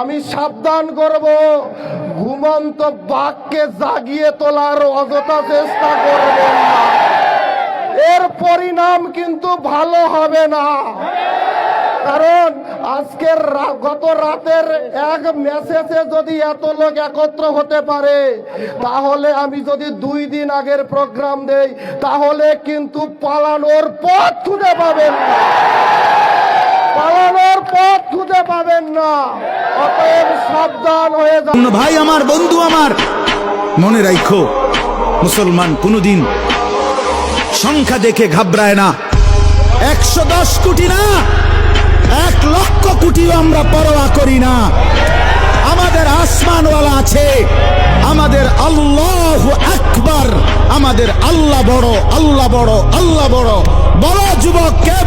আমি সাবধান করব। ঘুমন্ত বাঘকে জাগিয়ে তোলার অযথা চেষ্টা করবেন না। এর পরিণাম কিন্তু ভালো হবে না। কারণ আজকের গত রাতের এক মেসেজে যদি এত লোক একত্র হতে পারে, তাহলে আমি যদি দুই দিন আগের প্রোগ্রাম দেই, তাহলে কিন্তু পালানোর পথ খুঁজে পাবেন না। না। অতএব সাবধান হয়ে যান ভাই আমার, বন্ধু আমার, মনে রাখো মুসলমান কোনদিন সংখ্যা দেখে ঘাবড়ায় না। একশো দশ কোটি না, এক লক্ষ কোটিও আমরা পরোয়া করি না। আমাদের আসমানওয়ালা আছে, আমাদের আল্লাহ আকবার, আমাদের আল্লাহ বড় আল্লাহ বড় আল্লাহ বড়। বড় যুবক, কে